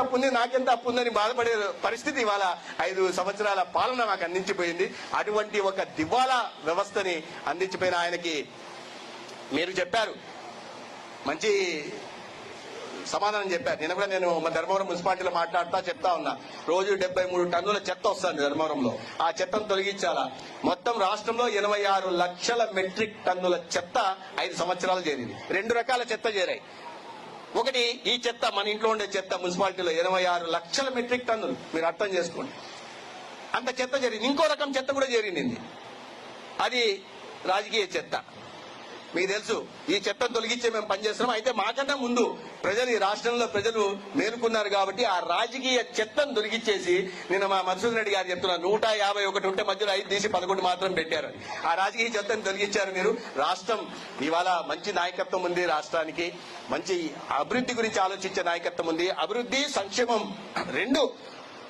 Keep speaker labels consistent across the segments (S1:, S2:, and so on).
S1: తప్పు ఉంది నాకెంత తప్పు ఉందని బాధపడే పరిస్థితి ఇవాళ ఐదు సంవత్సరాల పాలన మాకు అందించిపోయింది. అటువంటి ఒక దివాలా వ్యవస్థని అందించిపోయిన ఆయనకి మీరు చెప్పారు. మంచి సమాధానం చెప్పారు. నిన్న కూడా నేను మా ధర్మవరం మున్సిపాలిటీలో మాట్లాడుతా చెప్తా ఉన్నా. రోజు డెబ్బై మూడు టన్నుల చెత్త వస్తుంది ధర్మవరంలో. ఆ చెత్తను తొలగించాలా? మొత్తం రాష్ట్రంలో ఎనభై ఆరు లక్షల మెట్రిక్ టన్నుల చెత్త ఐదు సంవత్సరాలు చేరింది. రెండు రకాల చెత్త చేరాయి. ఒకటి ఈ చెత్త మన ఇంట్లో ఉండే చెత్త మున్సిపాలిటీలో ఇరవై ఆరు లక్షల మెట్రిక్ టన్నులు. మీరు అర్థం చేసుకోండి. అంత చెత్త జరిగింది. ఇంకో రకం చెత్త కూడా జరిగింది. అది రాజకీయ చెత్త. మీకు తెలుసు ఈ చెత్తను తొలగించే మేము పనిచేస్తున్నాం. అయితే మాకన్నా ముందు ప్రజలు ఈ రాష్ట్రంలో ప్రజలు మేలుకున్నారు కాబట్టి ఆ రాజకీయ చెత్తను దొరికిచ్చేసి నిన్న మా మధుసూదన్ రెడ్డి గారు చెప్తున్నారు నూట యాభై ఒకటి ఉంటే మధ్యలో ఐదు తీసి పదకొండు మాత్రం పెట్టారు ఆ రాజకీయ చెత్తను తొలగించారు మీరు. రాష్ట్రం ఇవాళ మంచి నాయకత్వం ఉంది రాష్ట్రానికి. మంచి అభివృద్ధి గురించి ఆలోచించే నాయకత్వం ఉంది. అభివృద్ధి సంక్షేమం రెండు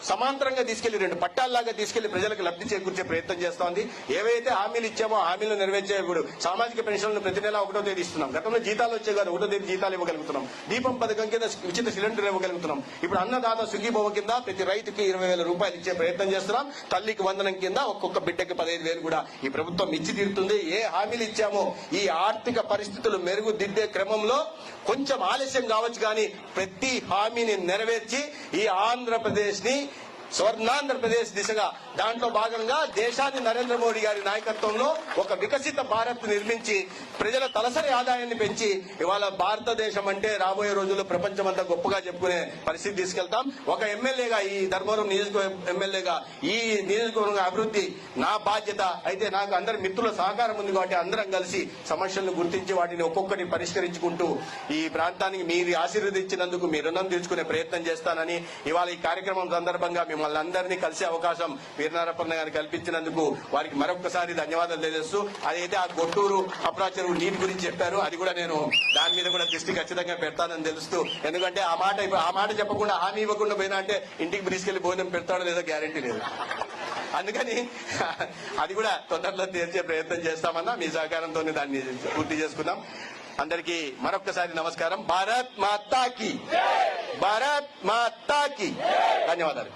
S1: సమాంతరంగా తీసుకెళ్ళి రెండు పట్టాల్లాగా తీసుకెళ్ళి ప్రజలకు లబ్ధి చేకూర్చే ప్రయత్నం చేస్తోంది. ఏవైతే హామీలు ఇచ్చామో హామీలు నెరవేర్చే ఇప్పుడు సామాజిక పెన్షన్లను ప్రతి నెల ఒకటో తేదీ ఇస్తున్నాం. గతంలో జీతాలు వచ్చే కాదు ఒకటో తేదీ జీతాలు ఇవ్వగలుగుతున్నాం. దీపం పథకం కింద ఉచిత సిలిండర్ ఇవ్వగలుగుతున్నాం. ఇప్పుడు అన్నదాత సుఖీభవ కింద ప్రతి రైతుకి ఇరవై వేల రూపాయలు ఇచ్చే ప్రయత్నం చేస్తున్నాం. తల్లికి వందనం కింద ఒక్కొక్క బిడ్డకి పదహైదు వేలు కూడా ఈ ప్రభుత్వం ఇచ్చి తీరుతుంది. ఏ హామీలు ఇచ్చామో ఈ ఆర్థిక పరిస్థితులు మెరుగుదిద్దే క్రమంలో కొంచెం ఆలస్యం కావచ్చు కానీ ప్రతి హామీని నెరవేర్చి ఈ ఆంధ్రప్రదేశ్ని స్వర్ణాంధ్రప్రదేశ్ దిశగా దాంట్లో భాగంగా దేశాన్ని నరేంద్ర మోడీ గారి నాయకత్వంలో ఒక వికసిత భారత్ నిర్మించి ప్రజల తలసరి ఆదాయాన్ని పెంచి ఇవాళ భారతదేశం అంటే రాబోయే రోజుల్లో ప్రపంచమంతా గొప్పగా చెప్పుకునే పరిస్థితి తీసుకెళ్తాం. ఒక ఎమ్మెల్యేగా ఈ ధర్మవరం నియోజకవర్గ ఎమ్మెల్యేగా ఈ నియోజకవర్గ అభివృద్ధి నా బాధ్యత. అయితే నాకు అందరి మిత్రుల సహకారం ఉంది కాబట్టి అందరం కలిసి సమస్యలను గుర్తించి వాటిని ఒక్కొక్కటి పరిష్కరించుకుంటూ ఈ ప్రాంతానికి మీరు ఆశీర్వదించినందుకు మీ రుణం తీర్చుకునే ప్రయత్నం చేస్తానని ఇవాళ ఈ కార్యక్రమం సందర్భంగా మేము అందరినీ కలిసే అవకాశం వీరనారప్పన్న గారికి కల్పించినందుకు వారికి మరొకసారి ధన్యవాదాలు తెలియజేస్తూ అదైతే ఆ గొట్టూరు అప్రా చెరువు నీటి గురించి చెప్పారు అది కూడా నేను దాని మీద కూడా దృష్టి ఖచ్చితంగా పెడతానని తెలుస్తూ ఎందుకంటే ఆ మాట ఆ మాట చెప్పకుండా హామీ ఇవ్వకుండా పోయినా అంటే ఇంటికి తీసుకెళ్ళి భోజనం పెడతాడో లేదో గ్యారెంటీ లేదు. అందుకని అది కూడా తొందరలో తీర్చే ప్రయత్నం చేస్తామన్నా మీ సహకారంతో దాన్ని పూర్తి చేసుకుందాం. అందరికీ మరొక్కసారి నమస్కారం. భారత్ మాతాకి. భారత్ మాతాకి. ధన్యవాదాలు.